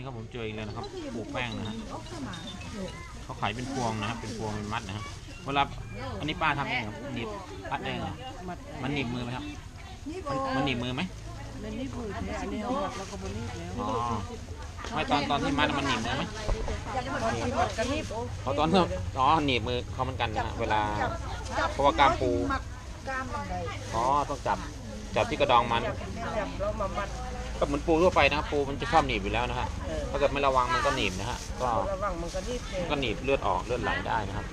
นี่ครับผมเจออีกแล้วนะครับปูแป้งนะฮะเขาขายเป็นพวงนะครับเป็นพวงเป็นมัดนะฮะเวลาอันนี้ป้าทำเองเหรอหนีบพัดเองเหรอมัดมันหนีบมือไหมครับ มันมันหนีบมือไหมนั่นนี่ผืนเนี่ยอันนี้เอามัดแล้วก็บนีบแล้วอ๋อไม่ตอนตอนที่มัดมันหนีบมือไหมที่มัดกระนิบโอ้เพราะตอนที่อ๋อหนีบมือเขาเหมือนกันนะฮะเวลาเพราะว่ากล้ามปูกล้ามมันใดอ๋อต้องจับ จับที่กระดองมันจับจับแล้วมามัด ก็เหมือนปูทั่วไปนะครับปูมันจะชอบหนีบอยู่แล้วนะฮะเออ ถ้าเกิดไม่ระวังมันก็หนีบนะฮะก็ระวังมันกระนิบเองก็หนีบเลือดออกเลือดไหลได้นะครับ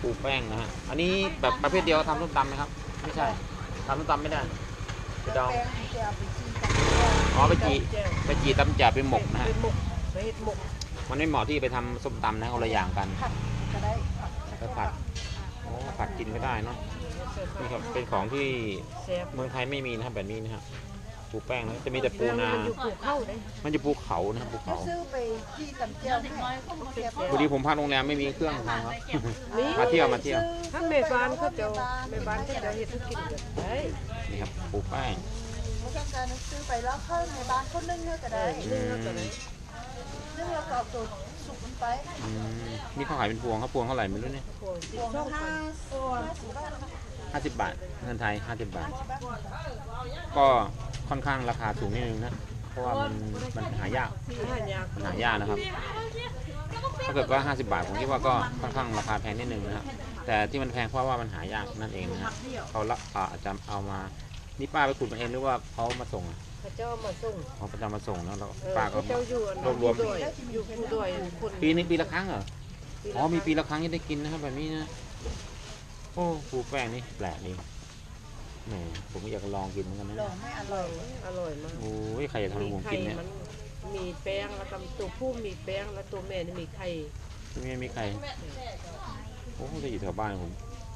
ปูแป้งนะฮะอันนี้แบบประเภทเดียวทำส้มตำไหมครับ ไม่ใช่ทำส้มตำไม่ได้ไปดองแป้งที่จะเอาไปจิ้มกับอ๋อไปจีแจ้งไปจีตำจ่าไปหมกนะฮะเป็นหมกไปเฮ็ดหมกมันไม่เหมาะที่ไปทำส้มตำนะคนละอย่างกันผัดก็ได้ไปผัดโอ้ผัดกินก็ได้เนาะนี่ครับเป็นของที่แซ่บเมืองไทยไม่มีนะครับแบบนี้นะฮะปูแป้งนะจะมีแต่ปูนามันอยู่ภูเข้าเลยมันจะปูเขานะครับภูเขาซื้อไปที่ตำเจียวให้เสียบพอดีผมพักโรงแรมไม่มีเครื่องทำครับ นี่มาเที่ยวมาเที่ยวถ้าแม่บ้านเขาจะแม่บ้านเขาจะเฮ็ดให้กินกันได้นี่ครับปูแป้งไม่ต้องการซื้อไปแล้วเข้าในบ้านคนนึงเนี่ยก็ได้นึ่งแล้วก็ได้ ซึ่งเราก็เอาตัวสุกมันไปอืมนี่เขาขายเป็นพวงเขาพวงเท่าไหร่ไม่รู้เนี่ยพวงพสิบวงช่องห้าพันส่วนสิบบาทห้าสิบบาทเงินไทยห้าสิบบาท ก็ค่อนข้างราคาสูงนิดนึงนะ เพราะว่ามันมันหายากมันหายากนะครับ ถ้าเกิดว่า50บาทผมคิดว่าก็ค่อนข้างราคาแพงนิดนึงนะครับ แต่ที่มันแพงเพราะว่ามันหายากนั่นเองนะฮะเขาละอาจจะเอามา นี่ป้าไปขุดมาเองหรือว่าเขามาส่งอะ พระเจ้ามาส่งเขาประจำมาส่งแล้วเราเออป้าพก็ ระเจ้าอยู่อันรวบรวม ด้วยอยู่ผู้ด้วยคนปีนึงปีละครั้งเหรอ อ๋อมีปีละครั้งที่ได้กินนะครับแบบนี้นะ โอ้ปูแป้งนี่แปลกดีแหมผมก็อยากลองกินเหมือนกันนะลองไม่ออร่ร่ออยยอร่อยมากโอ้ยใครจะทำให้ผมกินเนี่ยไข่มันมีแป้งแล้วก็ตัวผู้มีแป้งแล้วตัวแม่นี่มีไข่ไม่มีใคร โอ้จะอยู่แถวบ้านผม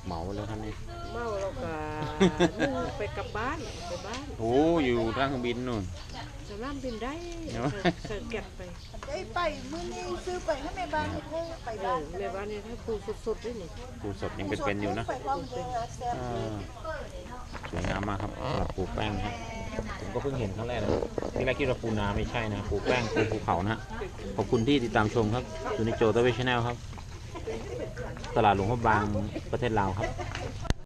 เหมาไปแล้วท่านนี่เมาแล้วก็นึ่ง ไปกลับบ้านไปบ้านโอ้อยู่ร่างเครื่องบินนู่นสนามบินได้เดี๋ยวเสิร์ฟเก็บไปได้ไปมื้อนี้ซื้อไปให้แม่บ้านให้ไปเอบ้าอนแม่บ้านเนี่ยถ้าปูสดๆด้วยนี่ปูสดยังเป็นๆอยู่นะไปลองดูนะแซ่บอ่าสวยงามมากครับสำหรับปูแป้งนะครับผมก็เพิ่งเห็นครั้งแรกนะที่แรกคิดว่าปูนาไม่ใช่นะปูแป้งปูภูเขานะฮะขอบคุณที่ติดตามชมครับอยู่ในโจทย์เวชแนลครับ ตลาดหลวงพระบางประเทศลาวครับ